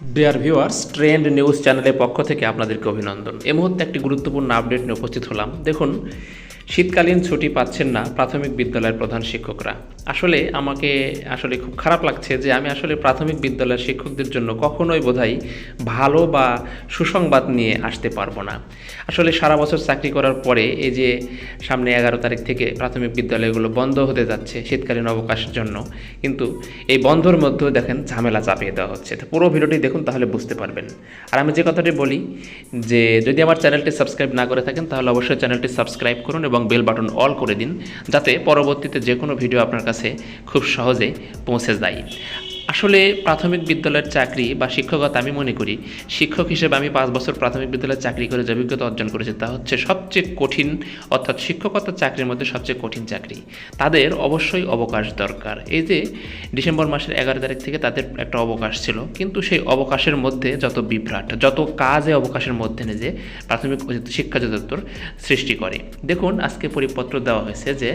Dear viewers trend news চ্যানেলের পক্ষ থেকে আপনাদেরকে অভিনন্দন। এ মুহূর্তে একটি গুরুত্বপূর্ণ আপডেট নিয়ে উপস্থিত হলাম। দেখুন, শীতকালীন ছুটি পাচ্ছেন না প্রাথমিক বিদ্যালয়ের প্রধান শিক্ষকরা। আসলে আমাকে আসলে খুব খারাপ লাগছে যে আমি আসলে প্রাথমিক বিদ্যালয়ের শিক্ষকদের জন্য কখনোই বোধহয় ভালো বা সুসংবাদ নিয়ে আসতে পারব না। আসলে সারা বছর চাকরি করার পরে এই যে সামনে এগারো তারিখ থেকে প্রাথমিক বিদ্যালয়গুলো বন্ধ হতে যাচ্ছে শীতকালীন অবকাশের জন্য, কিন্তু এই বন্ধর মধ্যেও দেখেন ঝামেলা চাপিয়ে দেওয়া হচ্ছে। তো পুরো ভিডিওটি দেখুন তাহলে বুঝতে পারবেন। আর আমি যে কথাটি বলি যে যদি আমার চ্যানেলটি সাবস্ক্রাইব না করে থাকেন তাহলে অবশ্যই চ্যানেলটি সাবস্ক্রাইব করুন এবং বেল বাটন অল করে দিন, যাতে পরবর্তীতে যে কোনো ভিডিও আপনার কাছে খুব সহজে পৌঁছে যায়। আসলে প্রাথমিক বিদ্যালয়ের চাকরি বা শিক্ষকতা আমি মনে করি, শিক্ষক হিসেবে আমি পাঁচ বছর প্রাথমিক বিদ্যালয়ের চাকরি করে যে অভিজ্ঞতা অর্জন করেছি তা হচ্ছে সবচেয়ে কঠিন, অর্থাৎ শিক্ষকতার চাকরির মধ্যে সবচেয়ে কঠিন চাকরি। তাদের অবশ্যই অবকাশ দরকার। এই যে ডিসেম্বর মাসের এগারো তারিখ থেকে তাদের একটা অবকাশ ছিল, কিন্তু সেই অবকাশের মধ্যে যত বিভ্রাট, যত কাজে অবকাশের মধ্যে নিজে প্রাথমিক শিক্ষা অধিদপ্তর সৃষ্টি করে। দেখুন, আজকে পরিপত্র দেওয়া হয়েছে যে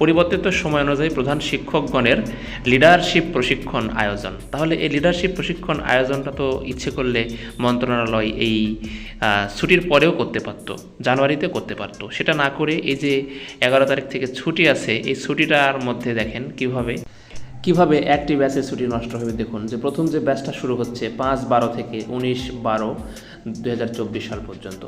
পরিবর্তিত সময় অনুযায়ী প্রধান শিক্ষকগণের লিডারশিপ প্রশিক্ষণ আয়োজন তাহলে এই লিডারশিপ প্রশিক্ষণ আয়োজনটা তো ইচ্ছে করলে মন্ত্রণালয় এই ছুটির পরেও করতে পারতো জানুয়ারিতে করতে পারতো। সেটা না করে এই যে এগারো তারিখ থেকে ছুটি আছে, এই ছুটিটার মধ্যে দেখেন কীভাবে কীভাবে একটি ব্যাচে ছুটি নষ্ট হবে দেখুন। যে প্রথম যে ব্যাচটা শুরু হচ্ছে পাঁচ বারো থেকে উনিশ বারো দুই সাল পর্যন্ত।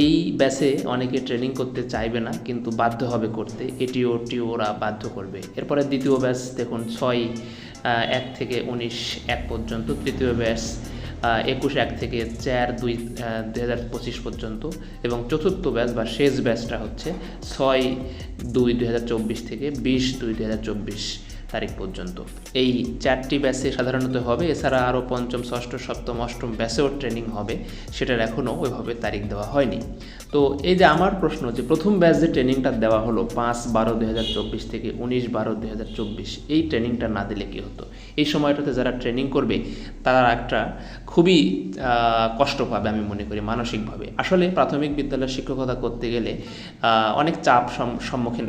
এই ব্যাচে অনেকে ট্রেনিং করতে চাইবে না, কিন্তু বাধ্য হবে করতে। এটিও, টিও ওরা বাধ্য করবে। এরপরে দ্বিতীয় ব্যাচ দেখুন, ছয় এক থেকে উনিশ এক পর্যন্ত, তৃতীয় ব্যাস একুশ এক থেকে চার দুই দু হাজার পঁচিশ পর্যন্ত এবং চতুর্থ ব্যাস বা শেষ ব্যাচটা হচ্ছে ছয় দুই দু হাজার চব্বিশ থেকে বিশ দুই দু হাজার চব্বিশ। তারিখ পর্যন্ত। এই চারটি ব্যাচে সাধারণত হবে, এছাড়া আরও পঞ্চম, ষষ্ঠ, সপ্তম, অষ্টম ব্যাচেও ট্রেনিং হবে, সেটার এখনও ওইভাবে তারিখ দেওয়া হয়নি। তো এই যে আমার প্রশ্ন যে প্রথম ব্যাচ যে ট্রেনিংটা দেওয়া হলো পাঁচ বারো দুই থেকে উনিশ বারো দুই এই ট্রেনিংটা না দিলে কী হতো? এই সময়টাতে যারা ট্রেনিং করবে, তারা একটা খুবই কষ্ট পাবে আমি মনে করি মানসিকভাবে। আসলে প্রাথমিক বিদ্যালয়ের শিক্ষকতা করতে গেলে অনেক চাপ সম্মুখীন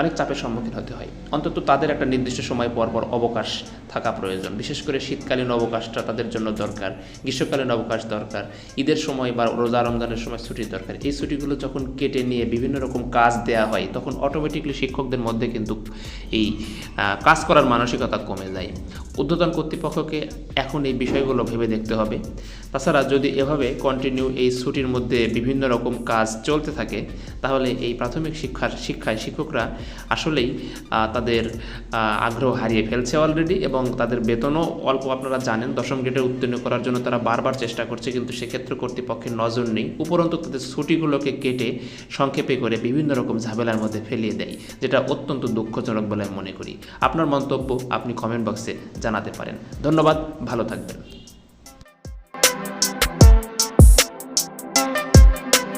অনেক চাপের সম্মুখীন হতে হয়। অন্তত তাদের একটা নির্দিষ্ট সময় পর পর অবকাশ থাকা প্রয়োজন। বিশেষ করে শীতকালীন অবকাশটা তাদের জন্য দরকার, গ্রীষ্মকালীন অবকাশ দরকার, ঈদের সময় বা রোজা রমজানের সময় ছুটির দরকার। এই ছুটিগুলো যখন কেটে নিয়ে বিভিন্ন রকম কাজ দেয়া হয়, তখন অটোমেটিকলি শিক্ষকদের মধ্যে কিন্তু এই কাজ করার মানসিকতা কমে যায়। ঊর্ধ্বতন কর্তৃপক্ষকে এখন এই বিষয়গুলো ভেবে দেখতে হবে। তাছাড়া যদি এভাবে কন্টিনিউ এই ছুটির মধ্যে বিভিন্ন রকম কাজ চলতে থাকে তাহলে এই প্রাথমিক শিক্ষার শিক্ষায় শিক্ষকরা আসলেই তাদের আগ্রহ হারিয়ে ফেলছে অলরেডি এবং তাদের বেতনও অল্প। আপনারা জানেন দশম গ্রেডে উত্তীর্ণ করার জন্য তারা বারবার চেষ্টা করছে, কিন্তু সেক্ষেত্রে কর্তৃপক্ষের নজর নেই। উপরন্তু তাদের ছুটিগুলোকে কেটে সংক্ষেপে করে বিভিন্ন রকম ঝামেলার মধ্যে ফেলিয়ে দেয়, যেটা অত্যন্ত দুঃখজনক বলে মনে করি। আপনার মন্তব্য আপনি কমেন্ট বক্সে জানাতে পারেন। ধন্যবাদ, ভালো থাকবেন।